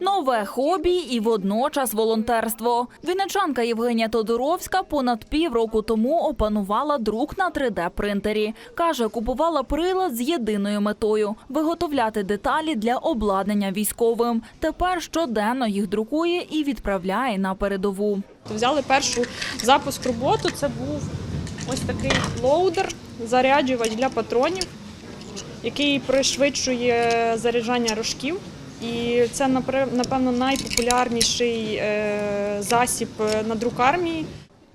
Нове хобі і водночас волонтерство. Вінничанка Євгенія Тодоровська понад півроку тому опанувала друк на 3D-принтері. Каже, купувала прилад з єдиною метою виготовляти деталі для обладнання військовим. Тепер щоденно їх друкує і відправляє на передову. Взяли першу запуск роботу. Це був ось такий лоудер, заряджувач для патронів, який пришвидшує заряджання рожків. І це напевно найпопулярніший е, засіб е, на друк армії.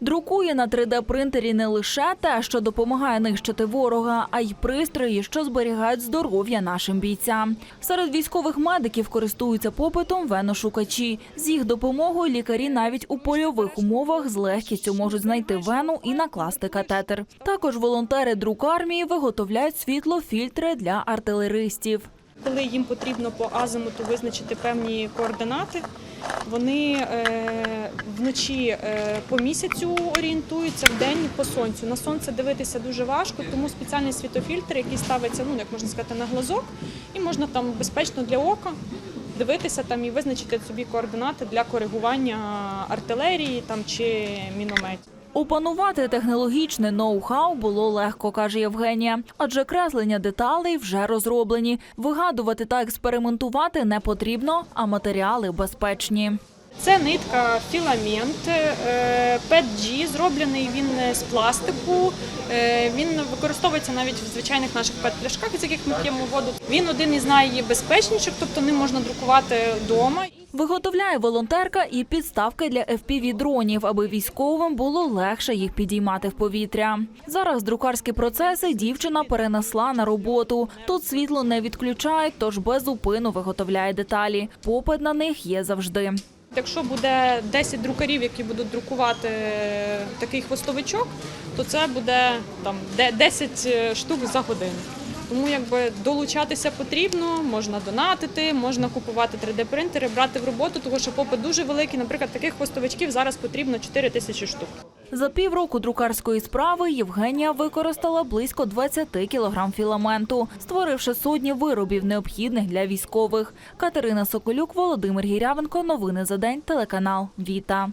Друкує на 3D-принтері не лише те, що допомагає нищити ворога, а й пристрої, що зберігають здоров'я нашим бійцям. Серед військових медиків користуються попитом веношукачі. З їх допомогою лікарі навіть у польових умовах з легкістю можуть знайти вену і накласти катетер. Також волонтери друк армії виготовляють світлофільтри для артилеристів. Коли їм потрібно по азимуту визначити певні координати, вони е, вночі е, по місяцю орієнтуються, вдень по сонцю. На сонце дивитися дуже важко, тому спеціальний світофільтр, який ставиться, ну як можна сказати, на глазок, і можна там безпечно для ока дивитися там і визначити собі координати для коригування артилерії там чи мінометів. Опанувати технологічне ноу-хау було легко, каже Євгенія, адже креслення деталей вже розроблені. Вигадувати та експериментувати не потрібно, а матеріали безпечні. Це нитка філамент е, PETG, зроблений він з пластику. Е, Він використовується навіть в звичайних наших пет-пляшках, з яких ми п'ємо воду. Він один із найбезпечніших, тобто ним можна друкувати вдома. Виготовляє волонтерка і підставки для fpv дронів, аби військовим було легше їх підіймати в повітря. Зараз друкарські процеси дівчина перенесла на роботу. Тут світло не відключають, тож без зупину виготовляє деталі. Попит на них є завжди. Якщо буде 10 друкарів, які будуть друкувати такий хвостовичок, то це буде там де- 10 штук за годину. Тому якби долучатися потрібно, можна донатити, можна купувати 3D-принтери, брати в роботу, тому що попит дуже великий. Наприклад, таких хвостовичків зараз потрібно 4 тисячі штук. За півроку друкарської справи Євгенія використала близько 20 кілограм філаменту, створивши сотні виробів, необхідних для військових. Катерина Соколюк, Володимир Гірявенко. Новини за день. Телеканал Віта.